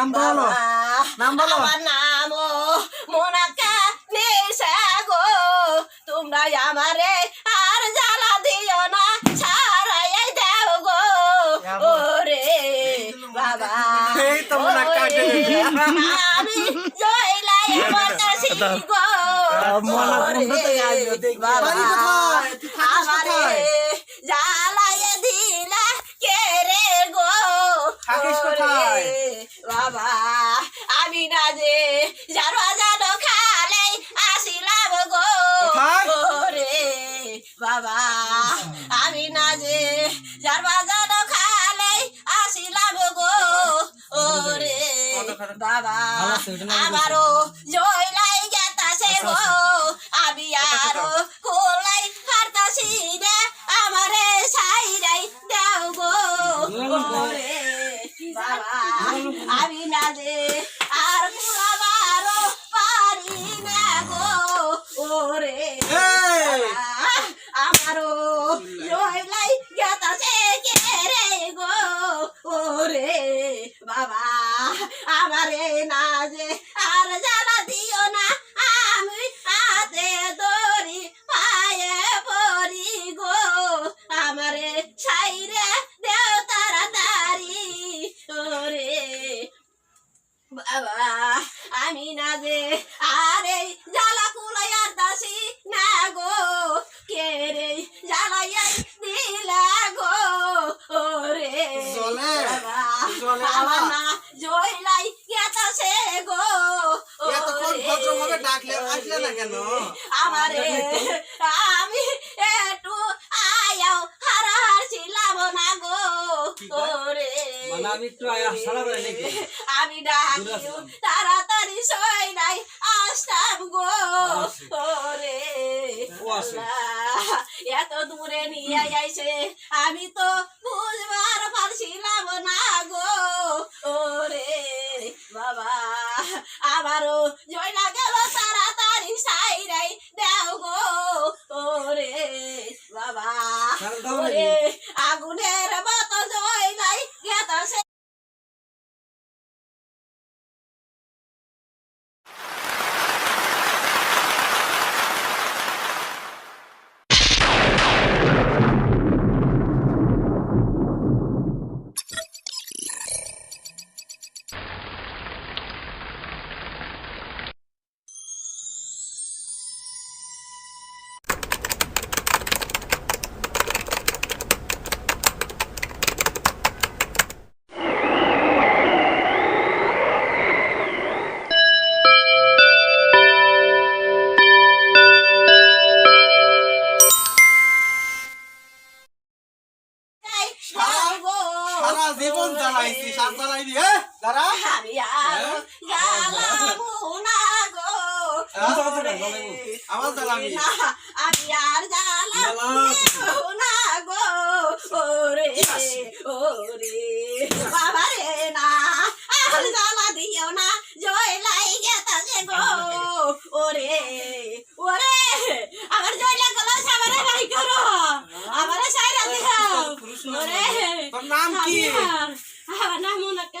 নাম বলো নাম বলো আমার নাম ও মোনাকা নিশা গো তোমরা আমারে আর জ্বালা দিও না ছাড়াই দাও গো ওরে বাবা এই তো মোনাকা আমি জয়লাই বাতাসি গো মোনাকা দিলা কে রে গো কোথায় আমি না যে যার বাজানো খালেই আসিলাম গো। ওরে বাবা আমারও জয় লাই গেতাছে গো। আমি আরও কোলাই হারতাছি রে, আমারে সাইরাই দাও গো। ওরে বাবা, আমি না যে বাবা আমার এই না যে আর জানা ওরে বাবা রে না আল জ্বালা দিও না জয় লাই গেতা যে গো। ওরে ওরে আমার জয় লাগল নাম কি? আমার নাম মোনাক্কা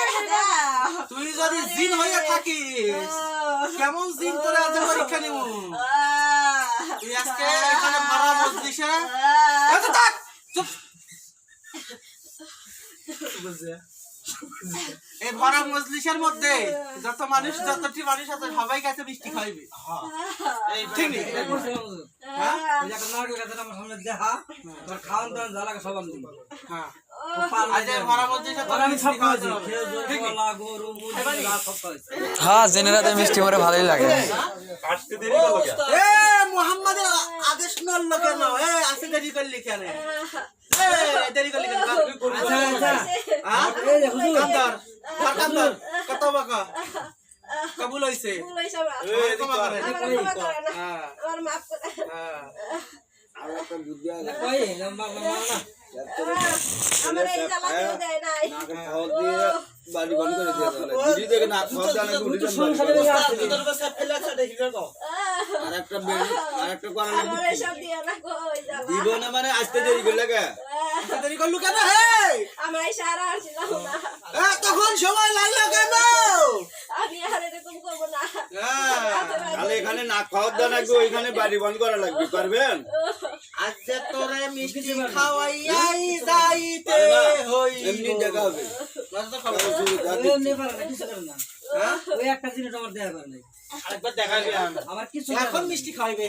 যদি জিন হয়ে থাকি কেমন জিন করে আজ পরীক্ষা নিব আজকে এখানে মারা চুপ। এই ভরা মজলিসের মধ্যে যত মানুষ যতটি মানুষ আছে সবাই কাছে মিষ্টি খাইবে। হ্যাঁ।, হ্যাঁ? হ্যাঁ।, হ্যাঁ জেনে মিষ্টি করে ভালোই লাগে। মোহাম্মদের আদেশ নয় লোকের আছে দেরি করলি কেন? এ দেরি করলি কেন আচ্ছা আচ্ছা হ্যাঁ এই যে হুজুর কান্দার আর কান্দার কত বাকা কবুল হয়েছে আমার। আমার করে আমার না। হ্যাঁ করে হ্যাঁ না না মানে আসতে দেরি করলে কে? দেরি করলু কেন? হে আমার এই সারা না। তখন সময় লাগল কেন? আমি আর এরকম করব না। হ্যাঁ তাহলে এখানে না খাওয়ার দেওয়া লাগবে ওইখানে বাড়ি বন্ধ করা লাগবে পারবেন? আজ যে তোরে মিষ্টি খাওয়াইয়াই যাইতে হই এমনি দেখা হবে। তো খবর ওই এমনি পারে না কিছু করে না। হ্যাঁ ওই একটা জিনিস আমার দেয়া পারে নাই। আরেকবার দেখাবি আমার কিছু এখন মিষ্টি খাওয়াইবে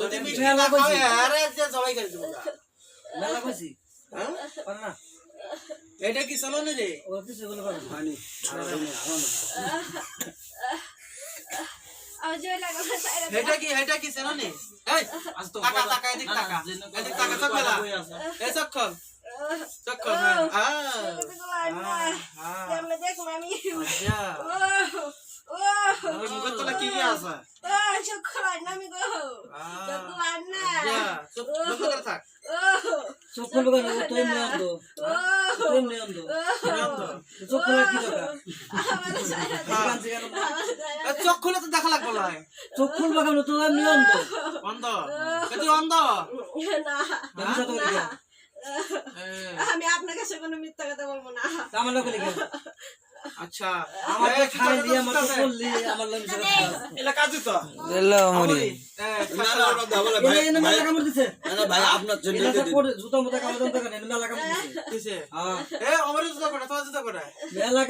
যদি মিষ্টি না কইছি। আরে যে সবাই করে দেবো মেলা কইছি হ্যাঁ? না? এটা কি চলো না রে? ও কিছু বলে পারে না। আমার জয় লাগল না সাইরা এটা কি এটা কি চলো নে? এই টাকা টাকা এদিক টাকা। এদিক টাকা চক মেলা এই চক চোখ খোলা তো দেখা লাগবো না চোখ খুলবে কেন তো এমনি অন্ধ অন্ধ অন্ধ না আমি এ, আমি আপনার কাছে কোনো মিথ্যা কথা বলব না। আমার লোক আচ্ছা আমার খাই দিয়ে আমার। করলি আমার লোক এলা কাজু তো? মেলা কামড় দিছে। এটা দিছে। হ্যাঁ। এ আমার জুতো করে তোমার মেলা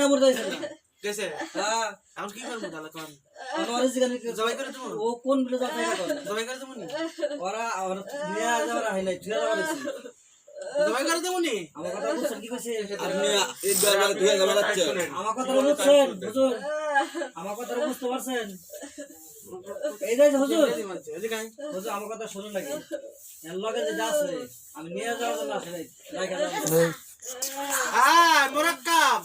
হ্যাঁ। কি করব তাহলে কোন আমার জিগানি জবাই করে দেবো? ও কোন বিলে যাবে করে জবাই করে দেবো ওরা ওরা নিয়ে যাওয়ার হাইলাই তুই যাওয়ার জবাই করে দেবো নি আমার কথা বুঝছেন কি কইছে? আপনি এই দরজা ধুয়ে যাওয়া লাগছে আমার কথা বুঝছেন হুজুর আমার কথা বুঝতে পারছেন? এই যে হুজুর হুজুর আমার কথা শুনুন নাকি? এর লগে যে আছে আমি নিয়ে যাওয়ার জন্য। আয় মোরাক্কাব।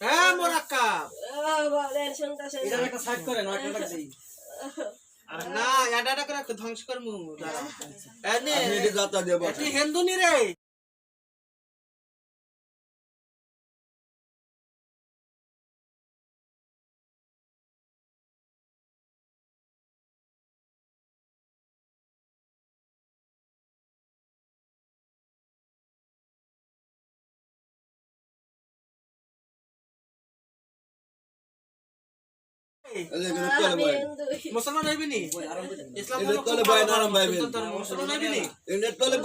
হ্যাঁ মোরাক্কাব। এটা একটা সাইড করে একটা লাগছে আরে না এটা করে ধ্বংস করব। হিন্দু নি রে? মুসলমান হইবি নি? ইসলাম তলে বয় নারাম ভাইবেন। মুসলমান হইবি নি? তলে।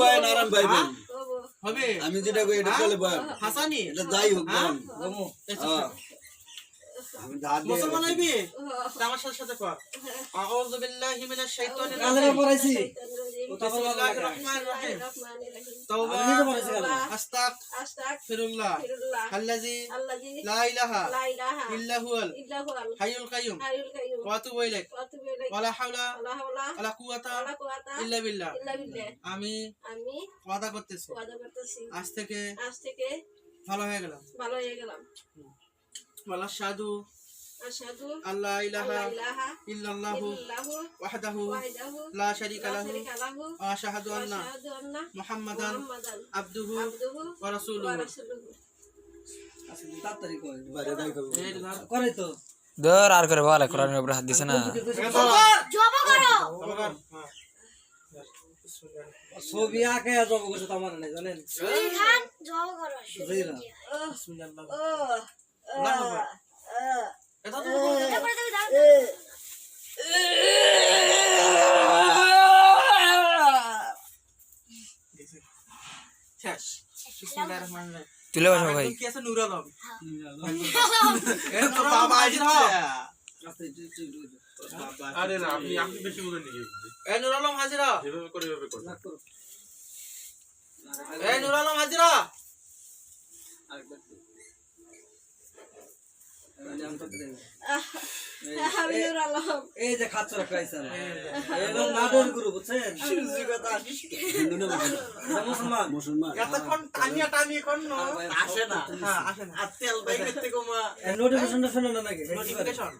হবে। আমি যেটা কই এটা তলে বয়। হাসানি? এটা যাই হোক হ্যাঁ? বলেন। গমু হ্যাঁ। আমি ধার দিয়ে মুসলমান হইবি? আমার সাথে সাথে কর। আউযু বিল্লাহি মিনাশ শাইতানির রাজিম। পড়াইছি। বিসমিল্লাহির রহমানির রহিম। তাওবা আমি নিজে পড়াইছি কালে আল্লাযী লা ইলাহা ইল্লা হুয়াল হাইয়ুল কাইয়ুম। ওয়া আতুবু ইলাইক। ওয়ালা হাওলা ওয়ালা কুওয়াতা ইল্লা বিল্লাহ। আমি আমি ওয়াদা করতেছি। ওয়াদা করতেছি। আজ থেকে আজ থেকে ভালো হয়ে গেলাম। ভালো হয়ে গেলাম। ওয়ালা শাদু আশহাদু আল্লাহ ইলাহা আল্লা ইলাহা ইল্লাল্লাহু ওয়াহদাহু লা শারীকা লাহু আশহাদু আন্না মুহাম্মাদান আবদুহু ওয়া রাসূলুহু ধর করে তো। ধর আর করে বলে কোরআনের উপরে হাত দিছে না। জবা করো! আবার ছবি আঁকে জব করছে তো আমার নাই জানেন? করো। তুলে বসো ভাই। এ। আরে না আপনি আপনি বেশি বলে নিয়ে এই নুর আলম হাজিরা। এভাবে করে এভাবে করে। এই নুর আলম হাজিরা আমি তোকে দেবো। আমি নুর আলম এই যে খাচ্ছ ক্রাইসার এলো নাদের গুরু বুঝছেন মুসলমান মুসলমান এতক্ষণ টানিয়া টানিয়ে কোন আসে না। আসে না। আর তেল বাইকের থেকে মা নোটিফিকেশনটা শুনে না। নাকি নোটিফিকেশন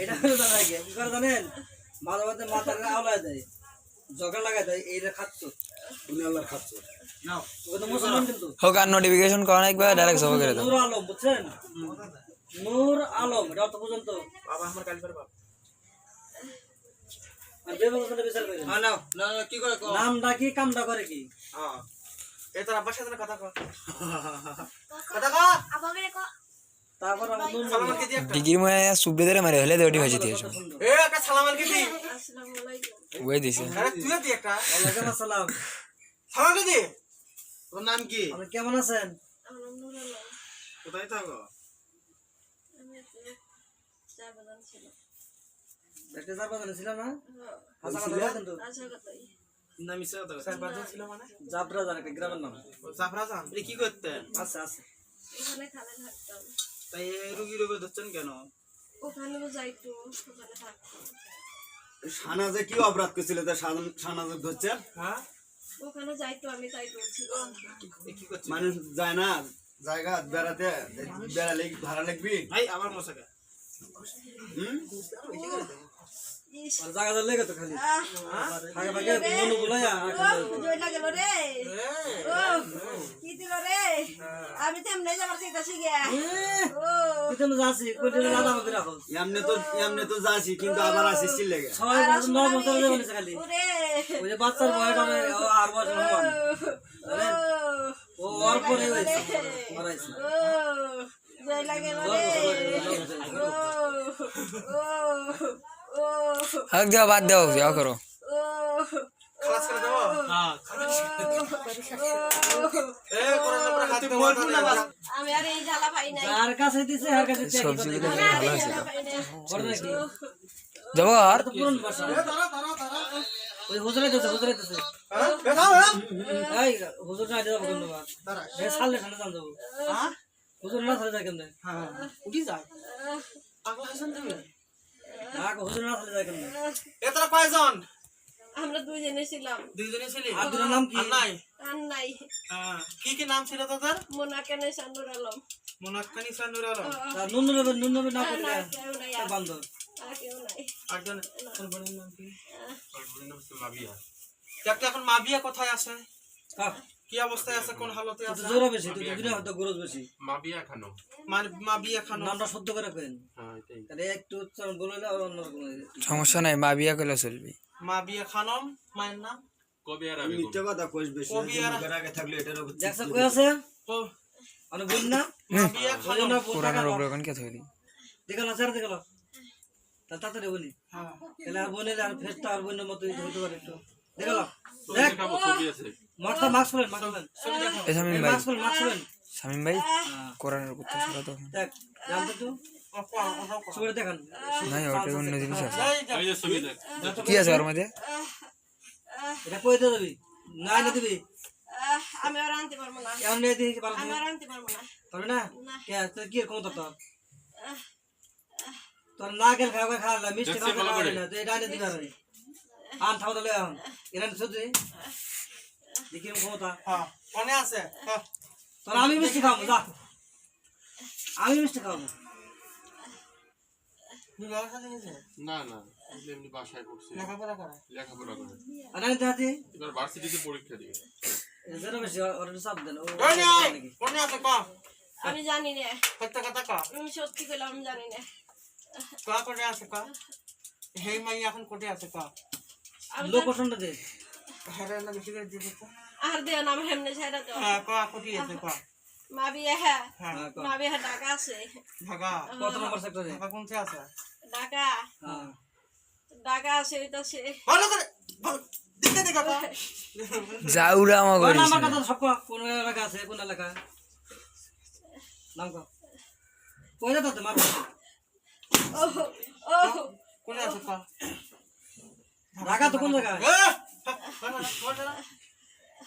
এটা হলো না নাকি কি করে জানেন মাঝে মাঝে মাথার আওলায় দেয় জগা লাগাই দেয় এইটা খাচ্ছ উনি আল্লাহ খাচ্ছে। নাও ও তো মুসলমান কিন্তু হোক আর নোটিফিকেশন করা একবার ডাইরেক্ট সব করে দাও। নূর আলম বুঝছেন? নূর আলম এটা অর্থ পর্যন্ত। বাবা আমার কালকের বাবা আর বিচার করেন। হ্যাঁ নাও। না না, কি করে কও? নামটা কি কামটা করে কি? হ্যাঁ। এই তোর আব্বার সাথে কথা কর কথা কর ডিগ্রি মারে হলে দেওয়াটি হয়েছে দিয়েছ। এ একটা সালাম আলকে দি। ওই দিছে। আরে তুই দি একটা। ওয়ালাইকুম আসসালাম। সালাম দি। তোর নাম কি? আপনি কেমন আছেন? কোথায় থাকো? একটু বাগান ছিল না? হ্যাঁ, কথা কিন্তু আচ্ছা কথা ছিল মানে? জাবরা জান একটা গ্রামের নাম। জাফরা জান এটা কি করতেন? ওখানে খালে থাকতাম। তাই রুগী রোগে ধরছেন কেন? ওখানেও যাইতো ওখানে থাকতাম সানাজে কি অপরাধ করছিল সানাজে ধরছেন? হ্যাঁ? ওখানে যাইতো আমি তাই বলছিলাম মানুষ যায় না। জায়গা বেড়াতে বেড়ালে ভাড়া লাগবি? ভাই আমার মশাকা। হুম? জায়গা জায়গা তো খালি। ফাঁকে ফাঁকে মনু বুলাইয়া ও, জয়টা গেল রে। ও কি দিল রে আমি তো এমনি যাবার চাইতাছি গিয়া ও তুমি যাচ্ছি কোটি দাদা আমাকে রাখো এমনি তো এমনি তো যাচ্ছি কিন্তু আবার আসিস চিল লেগে ছয় বছর নয় বছর হয়ে গেছে খালি ওরে ওই যে বাচ্চার বয়স হবে ও আর বয়স সমান ও ও অল্প পরে হয়েছে মারাইছে ও জয় লাগে রে ও ও ও হোক দেওয়া বাদ দেও যাও করো ও খালাস করে দেবো হ্যাঁ আমি আর এই জ্বালা পাই নাই। আর কাছে দিছে আর কাছে সবজি পুরন ওই হুজুরে দিছে হুজুরে দিছে। হ্যাঁ? হ্যাঁ এই হুজুর না যাব কোন দাঁড়া। এ সালে সালে যান যাব। হ্যাঁ? হুজুর না সালে যায় কেমনে? হ্যাঁ। উঠি যায়। পাগলা হাসান তুমি? না হুজুর না সালে যায় কেমনে? এ তোরা কয়জন? আমরা দুইজনে ছিলাম। দুইজনে ছিলি? আর দুটার নাম কি? নাই আর নাই হ্যাঁ। কি কি নাম ছিল তোদের? মোনাকানে সানুর আলম। মোনাক্কানি সানুর আলম। তার নুন নবে নুন নবে না আর কেউ নাই আর। নাই। একজন তোর বোনের নাম কি? দেখতে এখন মাবিয়া কোথায় আছে? কি অবস্থায় আছে? কোন হালতে আছে? জোর বেশি তো দুদিনে হয়তো গরজ বেশি। মাবিয়া খানো মাবিয়া খানো নামটা সত্য করে কেন হ্যাঁ এটাই। তাহলে একটু উচ্চারণ বলে না অন্যরকম হয়ে যায়। সমস্যা নাই মা বিয়া খানম মায়ের নাম? কবে আর আমি মিথ্যা কথা কইস বেশি কবি আর- মুখের আগে থাকলে এটার উপর দেখছ কই আছে? আমি বল না? মাবিয়া খানম। বল কোরআনের উপরে এখন কে থইলি দেখাল স্যার দেখাল তা তাড়াতাড়ি বলি। হ্যাঁ। তাহলে আর বোনের আর ফেসটা আর বোনের মতো হতে পারে একটু। দেখাল দেখ। ছবি আছে। মাস্কটা মাস্ক পরেন মাস্ক পরেন এ শামিম ভাই। মাস্ক পরেন মাস্ক পরেন শামিম ভাই কোরআনের উপর তো। দেখ জানতো তো? নাই ওটা অন্য জিনিস আছে। কি আছে ওর মধ্যে? এটা কই দিবি না এনে দিবি? আমি আর আনতে পারব না। এমন নিয়ে দিবি পারবি আমি আর আনতে পারব না। পারবি না? না। কে তোর কি এরকম তো তোর তোর না গেল খাওয়া খাওয়া মিষ্টি দেখছি খাওয়া খাওয়া না তো এটা এনে দিবি আরে আন থাও তাহলে এখন এরা সত্যি দেখি এরকম ক্ষমতা হ্যাঁ মনে আছে। হ্যাঁ। তোর আমি মিষ্টি খাব যা। আমি মিষ্টি খাব? না না এমনি বাসায় পড়ছি। লেখাপড়া করে। লেখাপড়া করে। আর আমি এবার ভার্সিটিতে পরীক্ষা দিবে যেটা বেশি ওর চাপ দেন ও এই নে, নাকি? আছে ক আমি জানি না। সত্য কথা ক আমি সত্যি কইলাম আমি জানি না। ক কোটে আছে ক হেই মাই এখন কোটে আছে ক আমি লোক পছন্দ দে। হেরে না বেশি করে দিবি আর দেও না আমি হেমনে ছাইরা তো হ্যাঁ ক কোটি আছে ক মা বিয়ে হ্যাঁ হ্যাঁ হ্যাঁ। মা বিয়ে হ্যাঁ ঢাকা আছে। ঢাকা কত নম্বর সেক্টরে ঢাকা কোনছে আছে? ঢাকা। হ্যাঁ। ঢাকা আছে সে। ভালো করে আমা কোন করিস কথা সব কোন এলাকা আছে কোন এলাকা? নাম কো কইরা তো মার ও ও কোনে আছে ক ঢাকা তো কোন জায়গায়?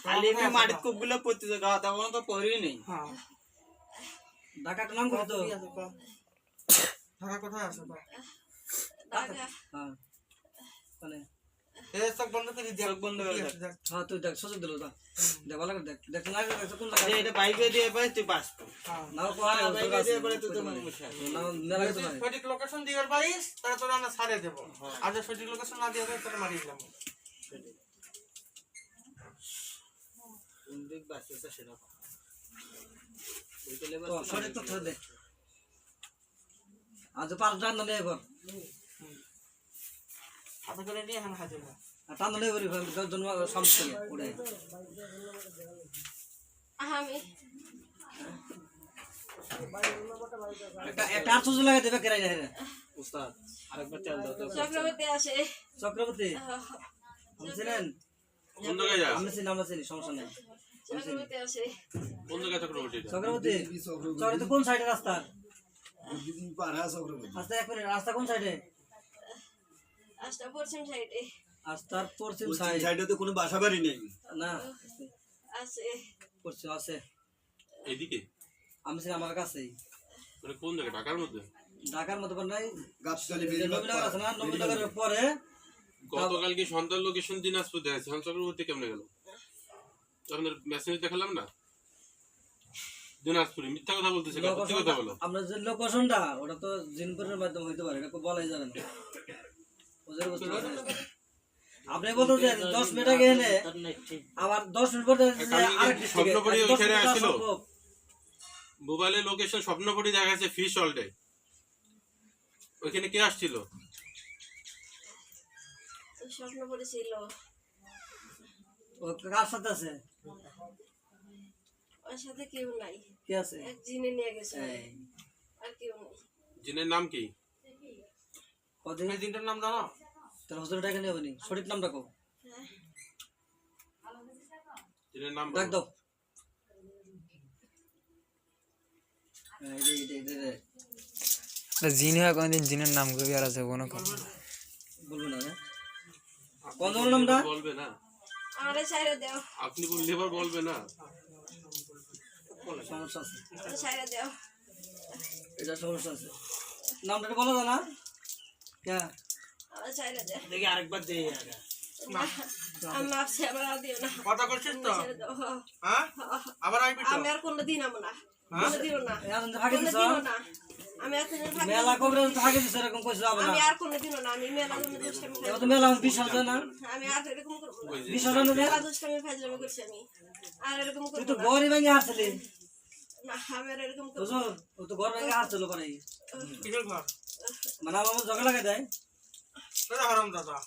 খালি আমি মাটির কোপগুলো পড়তেছে গা তেমন তো পড়ি নেই। হ্যাঁ। ঢাকাটা নাম কত। ঢাকা কোথায় আছে কও? ঢাকা হ্যাঁ মানে এ বন্ধ করে দিয়ে বন্ধ করে দেখ। দেখ। হ্যাঁ তুই দেখ সুযোগ দিল দেখ। ভালো করে দেখ। দেখ না দেখ কোন আরে এটা বাইকে দিয়ে পাই তুই পাস হ্যাঁ। নাও কোয়ারে বাইকে দিয়ে পরে তুই তো মুশা যদি সঠিক লোকেশন দিয়ে পারিস তাহলে তোরা আমরা ছাড়ে দেবো। আর যদি সঠিক লোকেশন না দিয়ে দেয় মারিয়ে দিলাম। কোন দিক বাসেছে সেটা কও। ওইটা তো লেবার সঠিক তথ্য দে। আজ পাঁচ টান নিয়ে এবার। হাতে করে নিয়ে এখন হাজির টান নিয়ে এবার জন্ম সমস্ত উড়ে। আমি। একটা একটা লাগাই দেবে কেরাই না রে উস্তাদ আরেকবার চাল দাও চক্রবর্তী আসে। চক্রবর্তী। ছিলেন কোন জায়গায় যা আমি চিনি আমরা চিনি সমস্যা নেই। কোন জায়গায় চক্রবর্তী? চক্রবর্তী? চক্রবর্তী। কোন সাইডে রাস্তা? রাস্তা এক মিনিট রাস্তা কোন সাইডে আসটা পশ্চিম সাইডে রাস্তার পশ্চিম সাইড সাইডে তো কোনো বাসা বাড়ি নেই। না। আছে। পশ্চিম আছে। এইদিকে? আমি আমার কাছেই। মানে কোন জায়গায় ঢাকার মধ্যে? ঢাকার মতো নাই। নবীনগর আছে না? নবীনগরের পরে গতকাল কি সন্ধ্যার লোকেশন দিনাজপুর দেখাচ্ছে এখন চক্রবর্তী কেমনে গেল? আপনাদের মেসেজ দেখালাম না? দিনাজপুরে মিথ্যা কথা বলতেছে? সত্যি কথা বলো। আমরা যে লোকেশনটা ওটা তো জিনপুরের মাধ্যমে হইতে পারে এটা বলাই যাবে না। বুঝতে বুঝতে আপনি বলতে যে দশ মিনিট আগে এলে আবার দশ মিনিট পরে যে কালকে কি আরেক district এ, স্বপ্নপুরী দশ ওইখানে আসছিল? মোবাইলে লোকেশন স্বপ্নপরি দেখা যাচ্ছে ফিশ অলডে ওইখানে কে আসছিল? স্বপ্ন পড়েছিল। ও কার সাথে আছে? ওর সাথে কেউ নাই। কে আছে? এক জিনে নিয়ে গেছে। আর কেউ নেই। জিনের নাম কি? কদিন? এই দিনটার নাম জানো? তাহলে হসপিটাল ডাকে নিয়ে হবনি সঠিক নামটা কো জিনের নাম ডাক দাও। জিন হয় কোনদিন জিনের নাম কবি আর আছে কোনো কথা বলব না? কোন নামটা? বলবে না। আমার সাইডে দেও। আপনি বললে এবার বলবে না। সমস্যা আছে। আমার সাইডে দেও। এটা সমস্যা আছে। নামটা বলা না। হ্যাঁ। আমার সাইডে দেও। দেখি আরেকবার দেই আগে। আর দাও হ্যাঁ। আবার আমি আর কোনো দিন আমো না। কোনো দিও না। আমি আর মেলা কবরে তো ফাঁকি দিছ কইছো আবার। আমি আর কোনো না আমি মেলা কোনো দুষ্টামি এবার তো মেলা বিশ্বাস হয় না? আমি আর এরকম করব না। বিশ্বাস না মেলা দুষ্টামি ফাজলামি করছি আমি। আর এরকম তুই তো না। গড়ি ভেঙে না আমি আর এরকম করব বুঝো ও তো ঘর ভেঙে হারছিল পরে। কিসের ঘর মানে আমার জগা লাগাই দেয়? তোরা হারাম দাদা।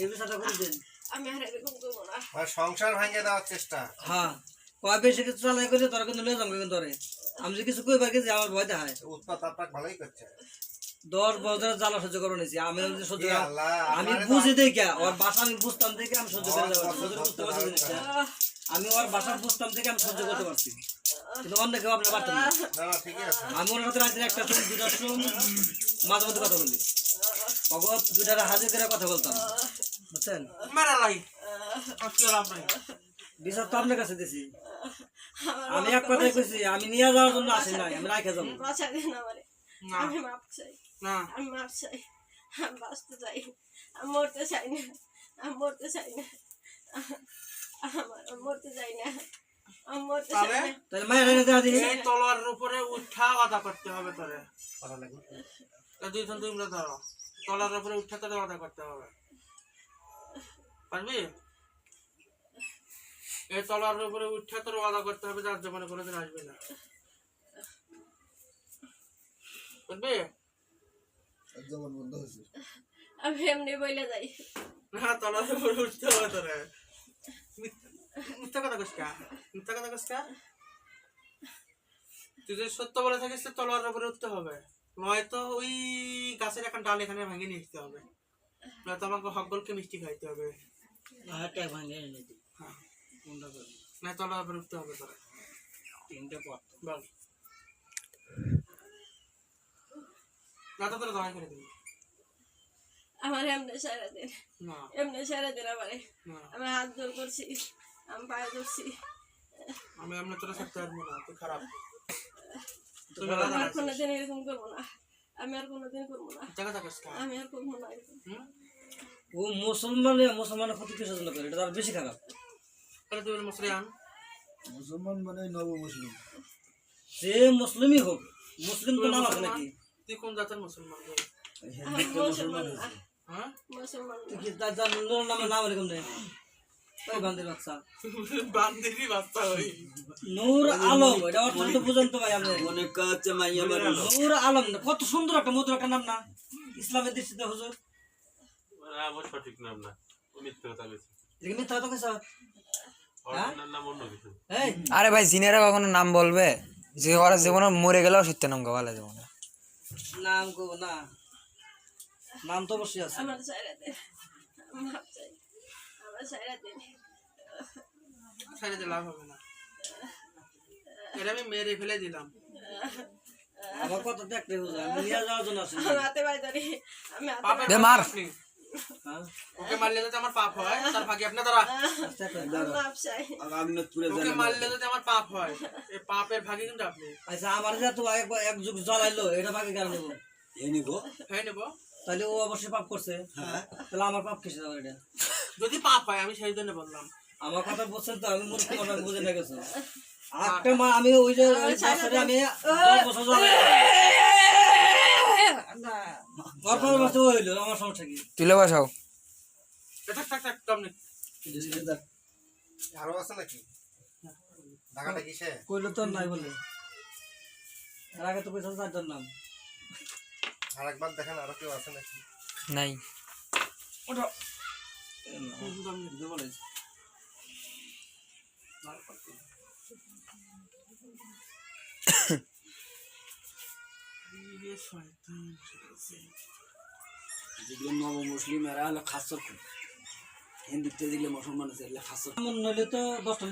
এই বিষয়টা করে দিন। আমি আর এরকম করব না। সংসার ভাঙিয়ে দেওয়ার চেষ্টা। হ্যাঁ। কয় বেশি কিছু চালাই করে তোরা কিন্তু লয়ে যাব কিন্তু তোরে। আমি যে কিছু কই পাই যে আমার ভয় দেখায়। উৎপাত আপনার ভালোই করছে। দশ বছর জ্বালা সহ্য করে নিয়েছি আমি সহ্য আমি বুঝি দেখে ওর বাসা আমি বুঝতাম দেখে আমি সহ্য করে যাব। করতে পারছি আমি ওর বাসা বুঝতাম থেকে আমি সহ্য করতে পারছি। কিন্তু অন্য কেউ আপনি পারতেন না না না ঠিকই আছে। আমি ওর সাথে রাত্রে একটা সময় দুটার সময় মাঝে মধ্যে কথা বলি। অগত দুটার হাজির করে কথা বলতাম। বুঝছেন? মেরা বিচার তো আপনার কাছে দিছি। আমি এক কথাই কইছি আমি নিয়ে যাওয়ার জন্য আসি নাই আমি রাখে যাব। বাঁচা দেন আমারে না। আমি মাপ চাই। না। আমি মাপ চাই। আমি বাঁচতে চাই। আমি মরতে চাই না। আমি মরতে চাই না। আমার আমি মরতে চাই না। আমি মরতে চাই তাহলে? না। তাহলে মায়ের এনে দেওয়া দিই এই তলোয়ারের উপরে উঠা আদা করতে হবে তোরে। ধরো। তলোয়ারের উপরে উঠা তোরে করতে হবে। পারবি? এই তলোয়ারের উপরে উঠা তোর আদা করতে হবে যার জীবনে কোনোদিন আসবি না। আমি এমনি বইলে যাই। না তলোয়ারের উপরে উঠতে হবে তোরে। মিথ্যা- কথা মিথ্যা কথা তুই যদি সত্য বলে থাকিস তো তলোয়ারের উপরে উঠতে হবে। নয়তো ওই গাছের এখন ডাল এখানে ভেঙে নিয়ে হবে। নয়তো আমাকে হকগলকে মিষ্টি খাইতে হবে। ভাঙে এনে দিই না তলোয়ার উপরে উঠতে হবে তোরা। তিনটে পথ বল। না তোরা দয়া করে দিবি। আমার এমনি সারা দিন। এমনি সারা দিন আমারে। না। আমি হাত জোর করছি আমি পায়ে ধরছি। আমি আমরা তোরা থাকতে পারব না তুই খারাপ। আমি আর কোনোদিন এরকম করব না। আমি আর কোনোদিন করব না। আমি আর করব না ও মুসলমানে মুসলমানের ক্ষতি জন্য করে? এটা তো আর বেশি খারাপ। তাহলে মুসলমান মানে নব মুসলিম সে মুসলিমই হোক মুসলিম তো নাম আছে নাকি? তুই কোন জাতের মুসলমান? মুসলমান। হ্যাঁ? মুসলমান। তুই কি তার যার নূরের নাম এরকম নেই? ওই বান্দির বাচ্চা। বান্দিরি বাচ্চা ওই। নূর আলম এটা অর্থ তো বুঝেন তো ভাই আপনি। অনেক কাছে মাইয়া বাড়ি নূর আলম কত সুন্দর একটা মধুর একটা নাম না? ইসলামের দৃষ্টিতে হুজুর। সঠিক নাম না ও কথা মিথ্যা কথা আরে ভাই জিনেরা কখনো নাম বলবে? যে ওরা জীবনে মরে গেলেও সত্য নাম গাওয়ালে জীবনে? নাম কো না। নাম তো অবশ্যই আছে। আমার আমার লাভ হবে না। এটা আমি মেরে ফেলে দিলাম। আমার কথা দেখতে হুজুর আমি নিয়ে যাওয়ার জন্য আসি আমি হাতে পায়ে ধরি। আমি হাতে পাপের দে ভাগি মার। হ্যাঁ ওকে মারলে যদি আমার পাপ হয় তার ভাগে আপনি দাঁড়া আচ্ছা, আচ্ছা। ওকে মারলে যদি আমার পাপ হয় এই পাপের ভাগে কিন্তু আপনি আচ্ছা আমার যে তো এক এক যুগ জ্বালাইলো এটা ভাগে কেন নেব এ নিব হয়ে নেব তাহলে ও অবশ্যই পাপ করছে তাহলে আমার পাপ কিসে যাবে এটা যদি পাপ হয় আমি সেই জন্য বললাম আমার কথা বলছেন তো আমি মূর্খ কথা বুঝে না গেছো একটা মা আমি ওই যে আমি দশ বছর জ্বালাই হইল আমার সমস্যা কি? তুলে বসাও। আরও আছে নাকি? ঢাকাটা কিসে? কইলো তো নাই বলে। এর আগে তো কইছো চারজন নাম। আর একবার দেখেন আরও কেউ আছে নাকি? নাই। বলেছে যেগুলো নব মুসলিম এরা হলে খাসর হিন্দুতে যেগুলো মুসলমান আছে এগুলো খাসর মন নইলে তো দশটা